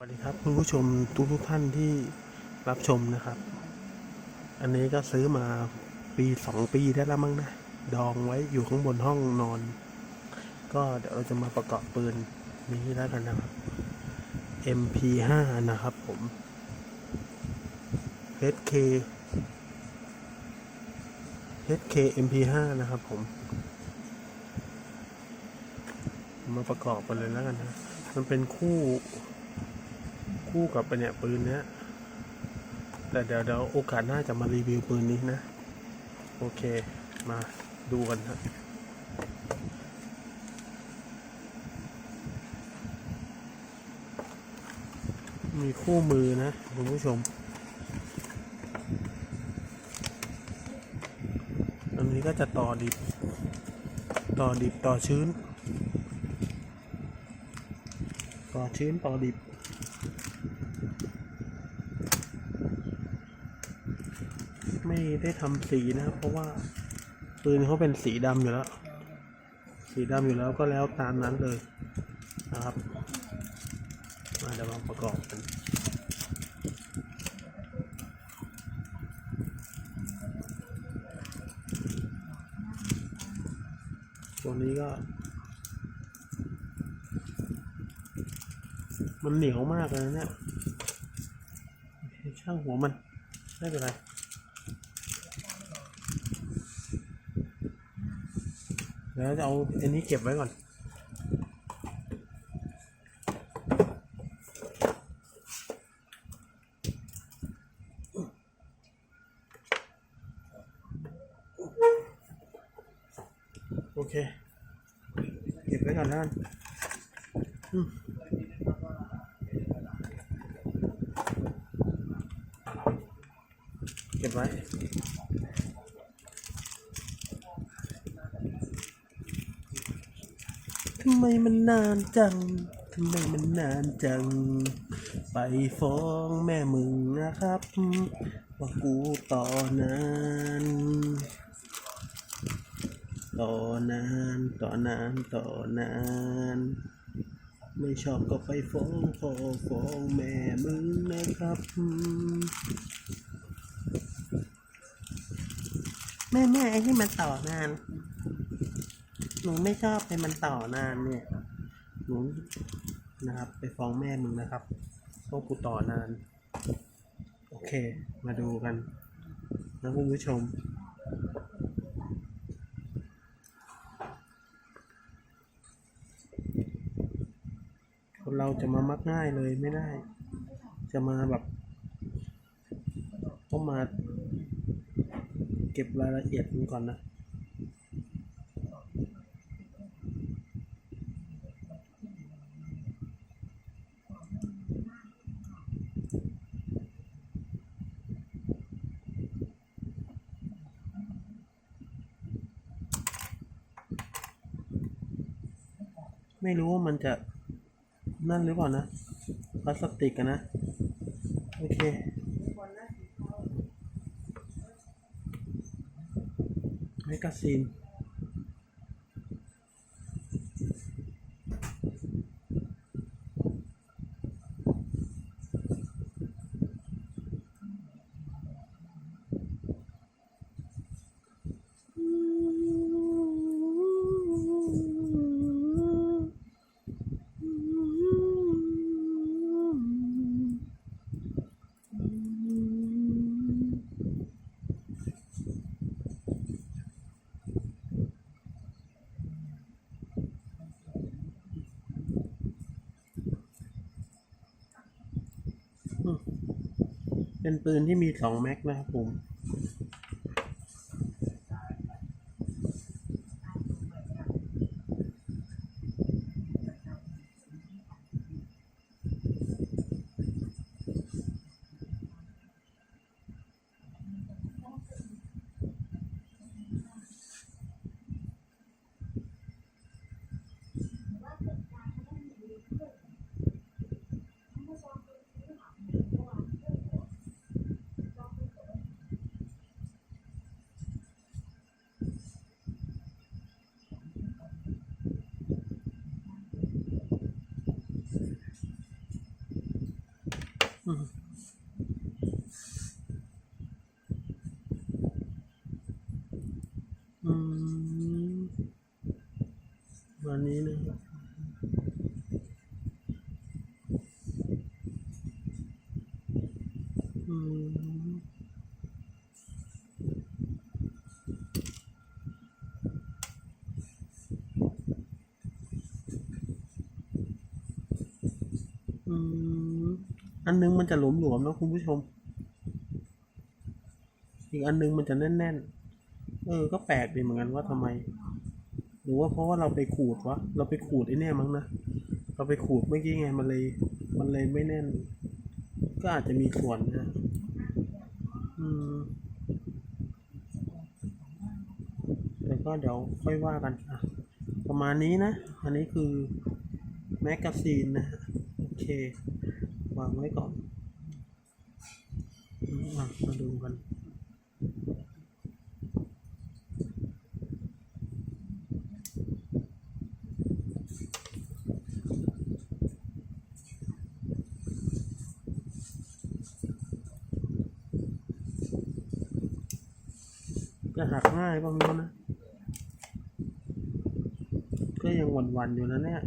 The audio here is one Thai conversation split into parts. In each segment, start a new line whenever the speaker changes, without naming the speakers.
สวัสดีครับคุณผู้ชมทุกทุกท่านที่รับชมนะครับ อันนี้ก็ซื้อมาปีสองปีได้แล้วมั้งนะ ดองไว้อยู่ข้างบนห้องนอน ก็เดี๋ยวเราจะมาประกอบปืนนี้แล้วกันนะครับ MP5 นะครับผม HK HK MP5 นะครับผม มาประกอบกันเลยแล้วกันนะ มันเป็นคู่ คู่กับไปเนี่ยปืนเนี้ยแต่เดี๋ยวเดี๋ยวโอกาสหน้าจะมารีวิวปืนนี้นะ โอเคมาดูกันครับมีคู่มือนะคุณผู้ชม อันนี้ก็จะต่อดิบ ต่อดิบต่อชื้น ต่อชื้นต่อดิบ ไม่ได้ทำสีนะครับ เพราะว่าปืนเขาเป็นสีดำอยู่แล้ว สีดำอยู่แล้วก็แล้วตามนั้นเลยนะครับ มาเดี๋ยวมาประกอบกันตัวนี้ก็ มันเหนียวมากเลยนะเนี่ยช่างหัวมันไม่เป็นไร เดี๋ยวจะเอาอันนี้เก็บไว้ก่อนโอเค เก็บไว้ก่อนนะเก็บไว้ ทำ ไมมันนานจัง ทำไมมันนานจัง ไปฟ้องแม่มึงนะครับ ว่ากูต่อนานต่อนานต่อนานต่อนาน ไม่ชอบก็ไปฟ้องพ่อฟ้องแม่มึงนะครับ แม่แม่ไอ้ที่มันต่อนาน นูไม่ชอบให้มันต่อนานเนี่ย หนูนะครับ ไปฟ้องแม่มึงนะครับพราะกูต่อนาน โอเค มาดูกันนะคุณผู้ชม คนเราจะมามักง่ายเลยไม่ได้ จะมาแบบต้องมาเก็บรายละเอียดมันก่อนนะ ไม่รู้ว่ามันจะนั่นหรือเปล่านะพลาสติกกันนะ โอเคแมกกาซีน เป็นปืนที่มีสองแม็กนะครับผม วันนี้นะครับอืมอืมอันนึงมันจะหลวมๆนะคุณผู้ชม อีกอันนึงมันจะแน่นๆ เออ ก็แปลกดีเหมือนกันว่าทำไม รือว่าเพราะว่าเราไปขูดวะ เราไปขูดไอ้เนี่ยมั้งนะ เราไปขูดเมื่อกี้ไงมันเลย มันเลยไม่แน่น ก็อาจจะมีส่วนนะ อืมแต่ก็เดี๋ยวค่อยว่ากันอะประมาณนี้นะ อันนี้คือแมกกาซีนนะฮะโอเค วางไว้ก่อนอะมาดูกัน ง่ายป่ะไม่รู้นะ ก็ยังหวันๆอยู่นะเนี่ย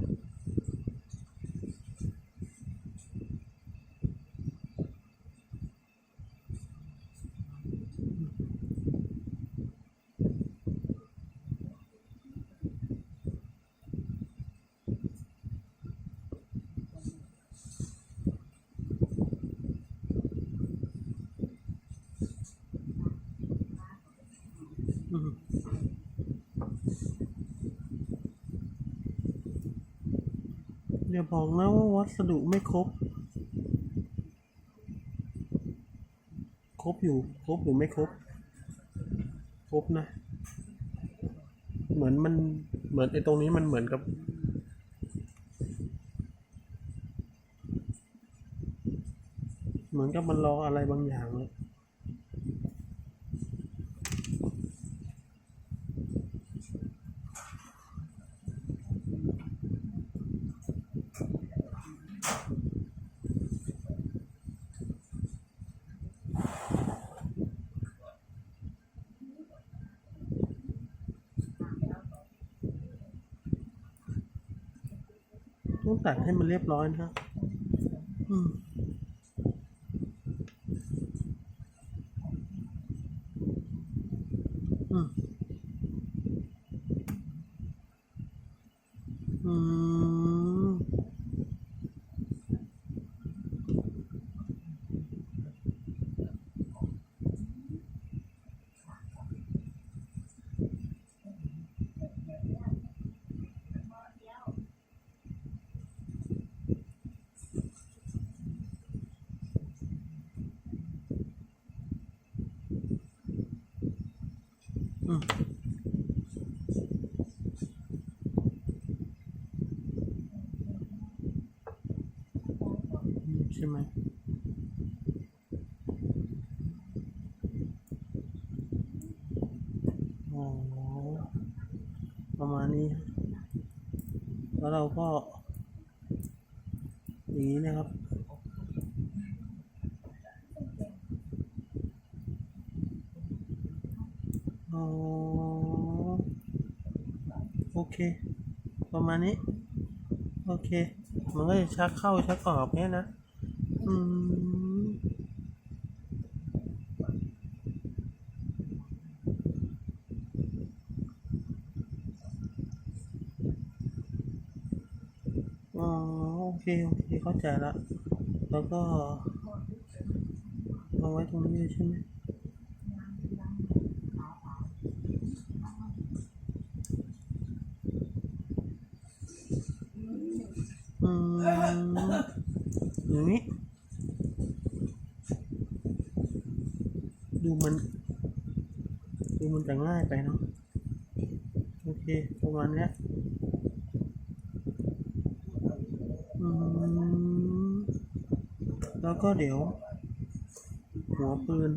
อย่าบอกนะว่าวัสดุไม่ครบ ครบอยู่ ครบหรือไม่ครบ ครบนะ เหมือนมันเหมือนไอ้ตรงนี้มันเหมือนกับเหมือนกับมันรออะไรบางอย่างเลย ตัดให้มันเรียบร้อยนะครับอืม อืมอืม อืม ใช่ไหมอ๋อ ประ มาณนี้ แล้วเราก็อย่างนี้นะครับอ๋อโอเค ประมาณนี้ โอเค มันก็จะชักเข้าชักออกเนี้ยนะ อืม อ๋อ โอเค โอเค เข้า ใจละแล้วก็เอาไว้ตรงนี้ใช่ไหมอืมอย่างนี้ ดูมันดูมันจะง่ายไปเนาะโอเค ประมาณนี้ยอืม แล้วก็เดี๋ยว หัวปืน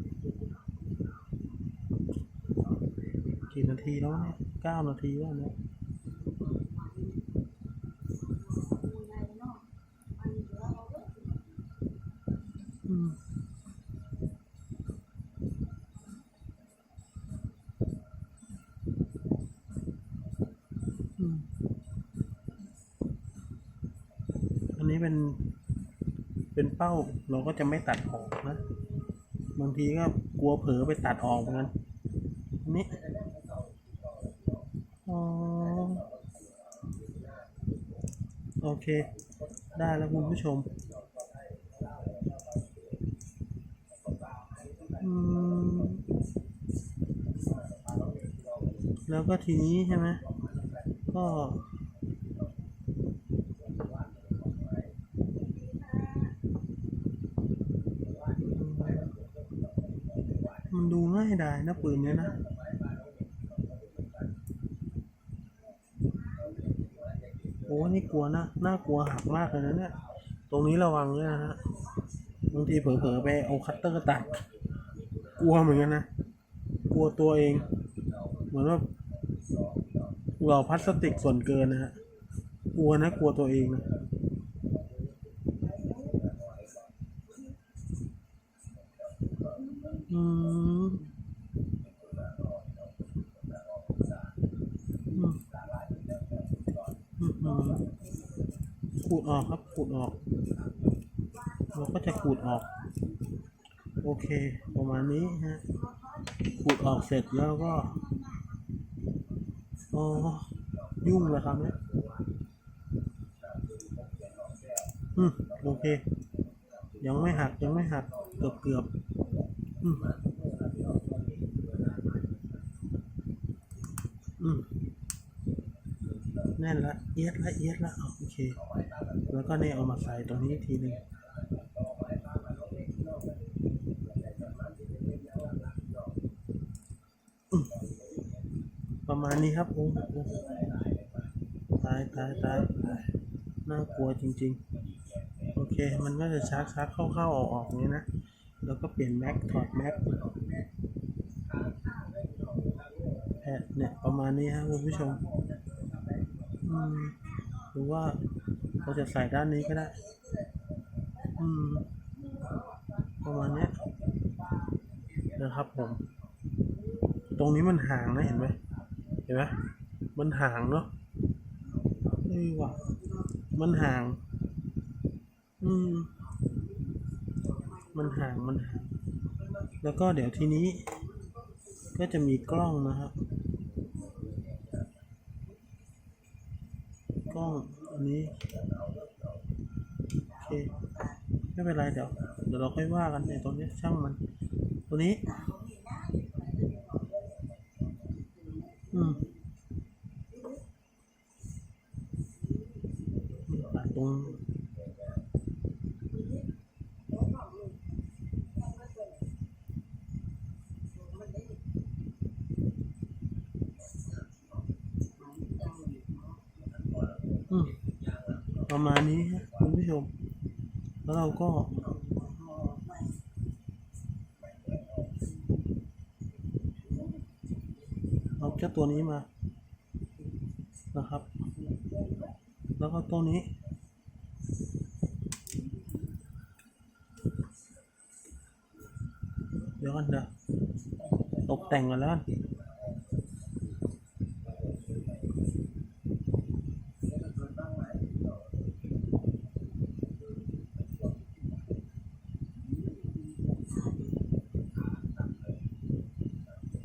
กี่นาทีแล้วเนี่ยเก้านาทีแล้วเนี่ย อืมอืมอันนี้เป็น เป้า เราก็จะไม่ตัดออกนะ บางทีก็กลัวเผลอไปตัดออกเหมือนกันนนี้อ๋อโอเค ได้แล้วคุณผู้ชมอืมแล้วก็ทีนี้ใช่ไหมก็ มัน ดูง่ายดายนะปืนเนี้ยนะโอ้นี่กลัวนะน่ากลัวหักมากเลยนะเนี่ย ตรงนี้ระวังด้วยนะฮะบางทีเผลอๆไปเอาคัตเตอร์ตัด กลัวเหมือนกันนะ กลัวตัวเอง เหมือนว่าหล่อพลาสติกส่วนเกินนะฮะ กลัวนะกลัวตัวเองนะ อืม อืมอืมอืมขูด ออกครับขูดออก เราก็จะขูดออก โอเค ประมาณนี้ฮะขูดออกเสร็จแล้วก็อ๋อยุ่งเลยครับเนี่ยอืมโอเค ยังไม่หักยังไม่หักเกือบเกือบอืมอืม แน่นละเอียดละเอียดละโอเค แล้วก็เนี่ยเอามาใส่ตรงนี้อีกทีหนึ่งประมาณนี้ครับโอ้โหตายตายตายน่ากลัวจริง ๆ โอเค มันก็จะชักชักเข้าเข้าออกออกอย่างนี้นะ แล้วก็เปลี่ยนแม็กถอดแม็กแพะเนี่ย ประมาณนี้ครับคุณผู้ชม หรือว่าเราจะใส่ด้านนี้ก็ได้ อืม ประมาณนี้นะครับผม ตรงนี้มันห่างนะเห็นไหมเห็นไหมมันห่างเนาะเอ้ยว่ะมันห่าง อืม มันห่างมันห่าง แล้วก็เดี๋ยวทีนี้ ก็จะมีกล้องนะครับ กล้องอั นี้โอเคไม่เป็นไรเดี๋ยวเดี๋ยวเราค่อยว่ากันในตรงนี้ช่างมัน ตัวนี้ อืมตัดตรง ประมาณนี้คุณผู้ชม แล้วเราก็เอาเจ้าตัวนี้มานะครับ แล้วก็ตัวนี้ เดี๋ยวกันเดี๋ยวตกแต่งกันแล้วกัน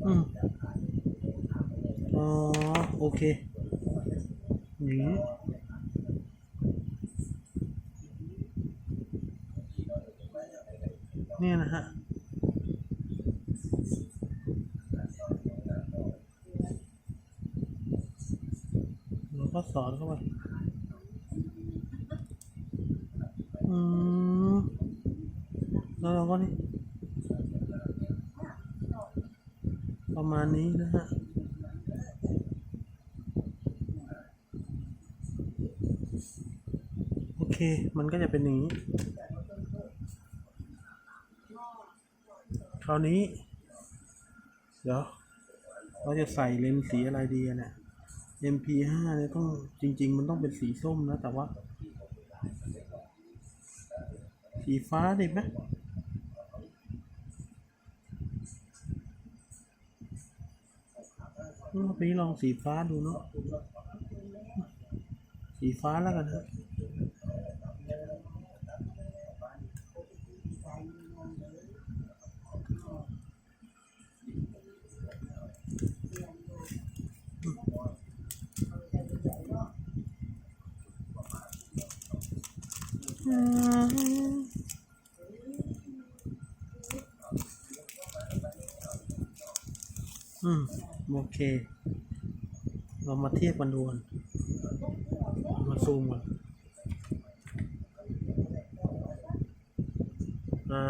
อืม อ๋อ โอ เคอย่างนี้เนี่ยนะฮะเราก็สอนเข้าไปอืมแล้วเราก็นี่ประมาณนี้นะฮะ คมันก็จะเป็นอย่างนี้ คราวนี้ เดี๋ยวเราจะใส่เลนส์สีอะไรดีเนี่ย MP5 เนี่ยต้องจริง ๆ มันต้องเป็นสีส้มนะ แต่ว่า สีฟ้าดีไหมรอบนี้ลองสีฟ้าดูเนาะสีฟ้าแล้วกันครับ เค เรามาเทียบกันดูกันมาซูมกันอ่า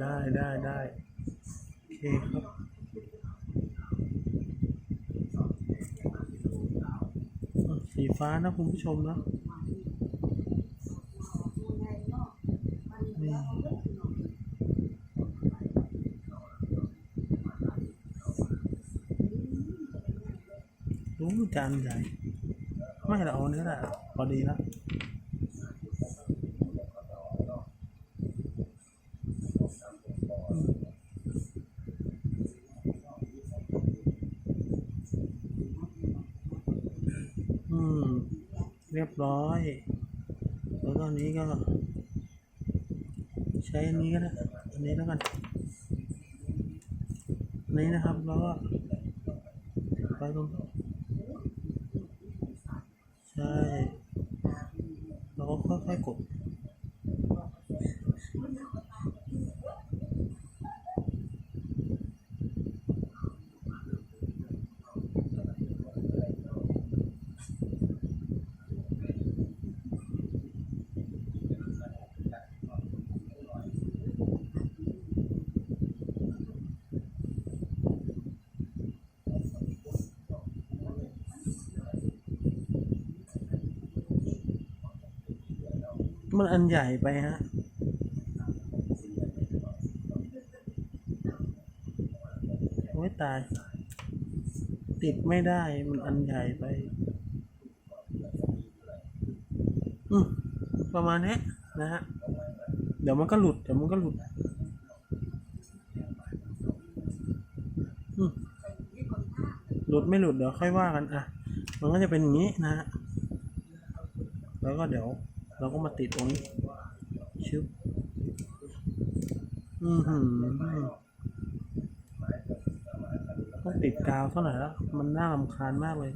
ได้ได้ได้โอเคครับสีฟ้านะคุณผู้ชมนะนี่รู้ จานใหญ่ ไม่เราเอาเนี้แหละพอดีแล้วอืม เรียบร้อย แล้วก็นี้ก็ ใช้อันนี้ก็ได้อันนี้แล้วกันนี้นะครับ แล้วก็ไปตรงใช่ แล้วก็ค่อยๆกด มันอันใหญ่ไปฮะโอ้ยตาย ติดไม่ได้มันอันใหญ่ไป อืมประมาณนี้นะฮะ เดี๋ยวมันก็หลุด เดี๋ยวมันก็หลุดหลุดไม่หลุดเดี๋ยวค่อยว่ากันอะ มันก็จะเป็นอย่างนี้นะฮะ แล้วก็เดี๋ยว เราก็มาติดตรงนี้ชึบอือหือต้องติดกาวเท่าไหร่แล้ว มันน่ารำคาญมากเลย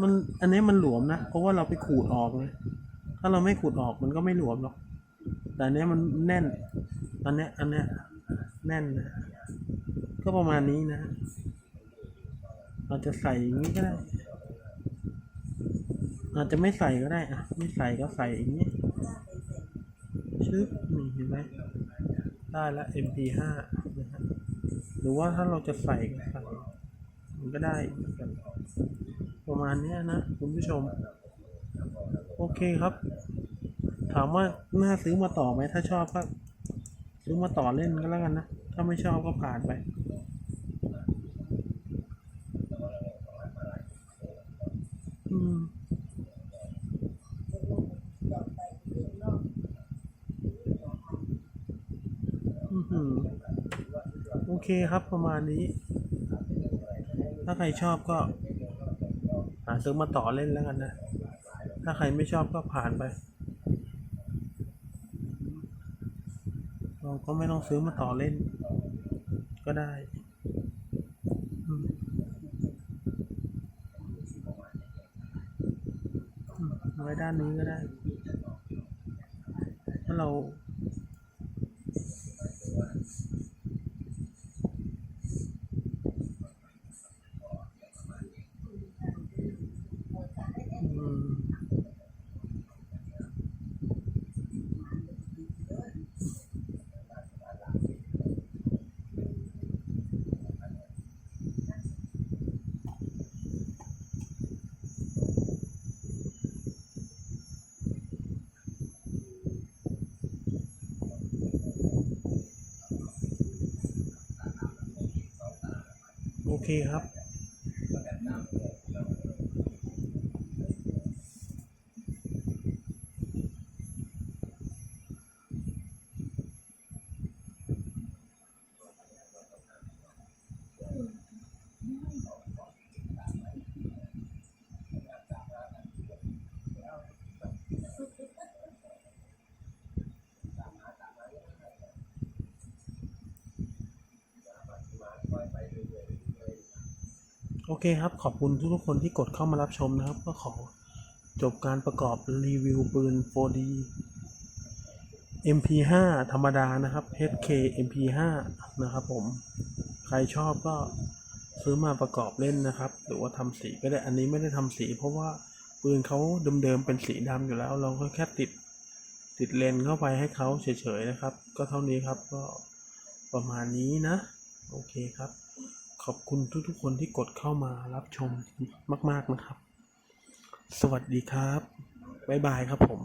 มันอันนี้มันหลวมนะ เพราะว่าเราไปขูดออกเลย ถ้าเราไม่ขูดออกมันก็ไม่หลวมหรอก แต่อันนี้มันแน่น อันนี้อันนี้แน่นนะ ก็ประมาณนี้นะ เราจะใส่อย่างนี้ก็ได้อาจจะไม่ใส่ก็ได้อะไม่ใส่ก็ใส่อย่างนี้ชึบนี่เห็นไหมได้และ MP5 นะฮะหรือว่าถ้าเราจะใส่ก็ใส่มันก็ได้เหมือนกันประมาณนี้นะคุณผู้ชม โอเคครับ ถามว่าน่าซื้อมาต่อไหมถ้าชอบก็ซื้อมาต่อเล่นก็แล้วกันนะ ถ้าไม่ชอบก็ผ่านไป อืม อื้อหือโอ เคครับประมาณนี้ ถ้าใครชอบก็หาซื้อมาต่อเล่นแล้วกันนะ ถ้าใครไม่ชอบก็ผ่านไป เราก็ไม่ต้องซื้อมาต่อเล่น ก็ได้ ไว้ด้านนี้ก็ได้ ถ้าเรา โอเคครับ โอเคครับ ขอบคุณทุกๆคนที่กดเข้ามารับชมนะครับ ก็ขอจบการประกอบรีวิวปืน 4D MP5 ธรรมดานะครับ HK MP5 นะครับผม ใครชอบก็ซื้อมาประกอบเล่นนะครับ หรือว่าทำสีก็ได้ อันนี้ไม่ได้ทำสี เพราะว่าปืนเขาเดิมๆเป็นสีดำอยู่แล้ว เราก็แค่ติดติดเลนเข้าไปให้เขาเฉยๆนะครับ ก็เท่านี้ครับก็ประมาณนี้นะ โอเคครับ ขอบคุณทุกๆคนที่กดเข้ามารับชมมาก ๆนะครับ สวัสดีครับ บ๊ายบายครับผม